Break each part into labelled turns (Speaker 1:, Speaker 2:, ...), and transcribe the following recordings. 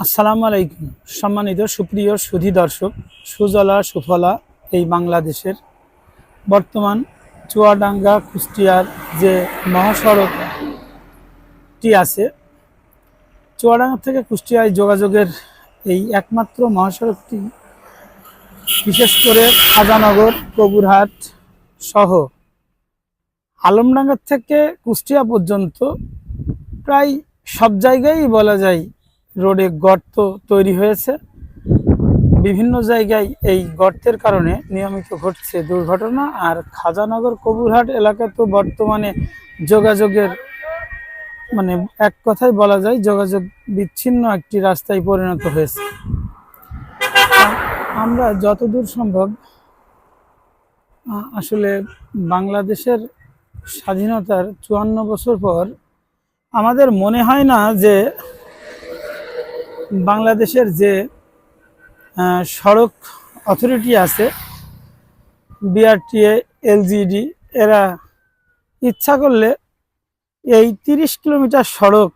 Speaker 1: আসসালামু আলাইকুম। সম্মানিত সুপ্রিয় সুধী দর্শক, সুজলা, সুফলা এই বাংলাদেশের বর্তমান চুয়াডাঙ্গা কুষ্টিয়ার যে মহাসড়কটি আছে, চুয়াডাঙ্গা থেকে কুষ্টিয়ায় যোগাযোগের এই একমাত্র মহাসড়কটি বিশেষ করে খাজানগর কবুরহাট সহ আলমডাঙ্গা থেকে কুষ্টিয়া পর্যন্ত প্রায় সব জায়গায় বলা যায় রোডে গর্ত তৈরি হয়েছে। বিভিন্ন জায়গায় এই গর্তের কারণে নিয়মিত ঘটছে দুর্ঘটনা। আর খাজানগর কবুরহাট এলাকা তো বর্তমানে যোগাযোগের মানে এক কথায় বলা যায় যোগাযোগ বিচ্ছিন্ন একটি রাস্তায় পরিণত হয়েছে। আমরা যতদূর সম্ভব আসলে বাংলাদেশের স্বাধীনতার চুয়ান্ন বছর পর আমাদের মনে হয় না যে বাংলাদেশের যে সড়ক অথরিটি আছে বিআরটিএ এলজিডি এরা ইচ্ছা করলে এই তিরিশ কিলোমিটার সড়ক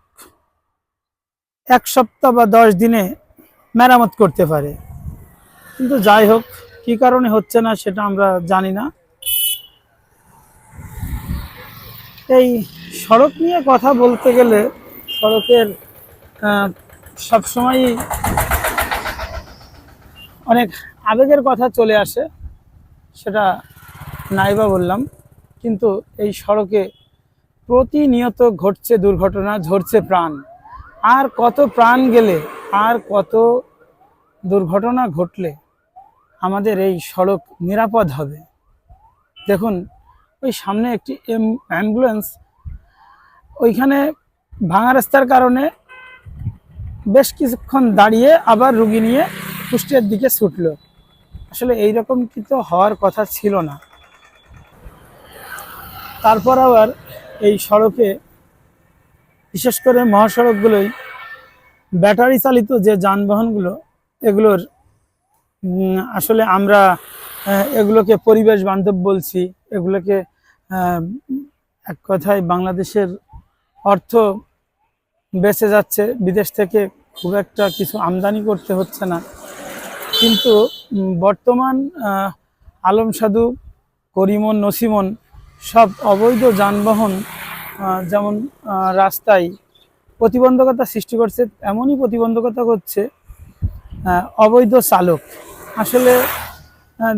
Speaker 1: এক সপ্তাহ বা দশ দিনে মেরামত করতে পারে। কিন্তু যাই হোক, কী কারণে হচ্ছে না সেটা আমরা জানি না। এই সড়ক নিয়ে কথা বলতে গেলে সড়কের সবসময়ই অনেক আবেগের কথা চলে আসে, সেটা নাইবা বললাম। কিন্তু এই সড়কে প্রতিনিয়ত ঘটছে দুর্ঘটনা, ঝরছে প্রাণ। আর কত প্রাণ গেলে, আর কত দুর্ঘটনা ঘটলে আমাদের এই সড়ক নিরাপদ হবে। দেখুন, ওই সামনে একটি অ্যাম্বুলেন্স, ওইখানে ভাঙা রাস্তার কারণে বেশ কিছুক্ষণ দাঁড়িয়ে আবার রুগী নিয়ে কুষ্টিয়ার দিকে ছুটল। আসলে এই রকম কিন্তু হওয়ার কথা ছিল না। তারপর আবার এই সড়কে, বিশেষ করে মহাসড়কগুলোই ব্যাটারি চালিত যে যানবাহনগুলো, এগুলোর আসলে আমরা এগুলোকে পরিবেশ বান্ধব বলছি। এগুলোকে এক কথায় বাংলাদেশের অর্থ বেঁচে যাচ্ছে, বিদেশ থেকে খুব একটা কিছু আমদানি করতে হচ্ছে না। কিন্তু বর্তমান আলম সাধু করিমন নসিমন সব অবৈধ যানবাহন যেমন রাস্তায় প্রতিবন্ধকতা সৃষ্টি করছে এমনই প্রতিবন্ধকতা করছে অবৈধ চালক। আসলে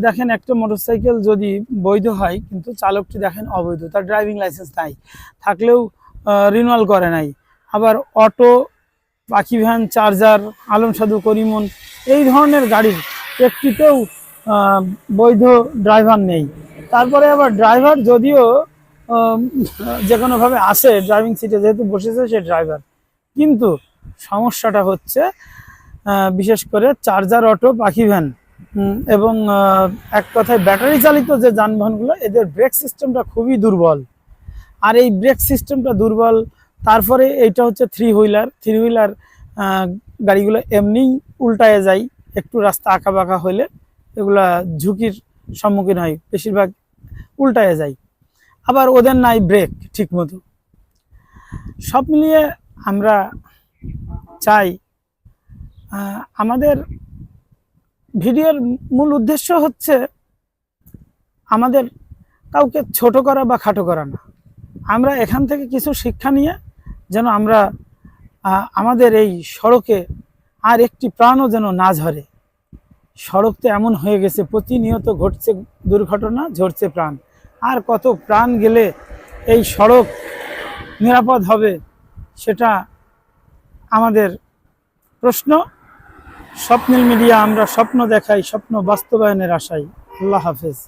Speaker 1: দেখেন একটা মোটরসাইকেল যদি বৈধ হয়, কিন্তু চালকটি দেখেন অবৈধ, তার ড্রাইভিং লাইসেন্স নাই, থাকলেও রিনুয়াল করে নাই। আবার অটো পাখি ভ্যান, চার্জার, আলম সাধু, করিমন, এই ধরনের গাড়ির একটিতেও বৈধ ড্রাইভার নেই। তারপরে আবার ড্রাইভার যদিও যে কোনোভাবে আসে, ড্রাইভিং সিটে যেহেতু বসেছে সে ড্রাইভার। কিন্তু সমস্যাটা হচ্ছে বিশেষ করে চার্জার, অটো পাখি ভ্যান এবং এক কথায় ব্যাটারি চালিত যে যানবাহনগুলো, এদের ব্রেক সিস্টেমটা খুবই দুর্বল। আর এই ব্রেক সিস্টেমটা দুর্বল তারপরে এইটা হচ্ছে থ্রি হুইলার থ্রি হুইলার গাড়িগুলো এমনিই উল্টায় যায়, একটু রাস্তা আঁকা বাঁকা হলে এগুলা ঝুঁকির সম্মুখীন হয়, বেশিরভাগ উল্টায় যায়। আবার ওদের নাই ব্রেক ঠিক মতো সব মিলিয়ে আমরা চাই আমাদের ভিডিওর মূল উদ্দেশ্য হচ্ছে আমাদের কাউকে ছোট করা বা খাটো করা না। আমরা এখান থেকে কিছু শিক্ষা নিয়ে যেন আমরা আমাদের এই সড়কে আর একটি প্রাণও যেন না ঝরে। সড়ক তো এমন হয়ে গেছে, প্রতিনিয়ত ঘটছে দুর্ঘটনা, ঝরছে প্রাণ। আর কত প্রাণ গেলে এই সড়ক নিরাপদ হবে সেটা আমাদের প্রশ্ন। স্বপ্নিল মিডিয়া, আমরা স্বপ্ন দেখাই, স্বপ্ন বাস্তবায়নের আশাই আল্লাহ হাফেজ।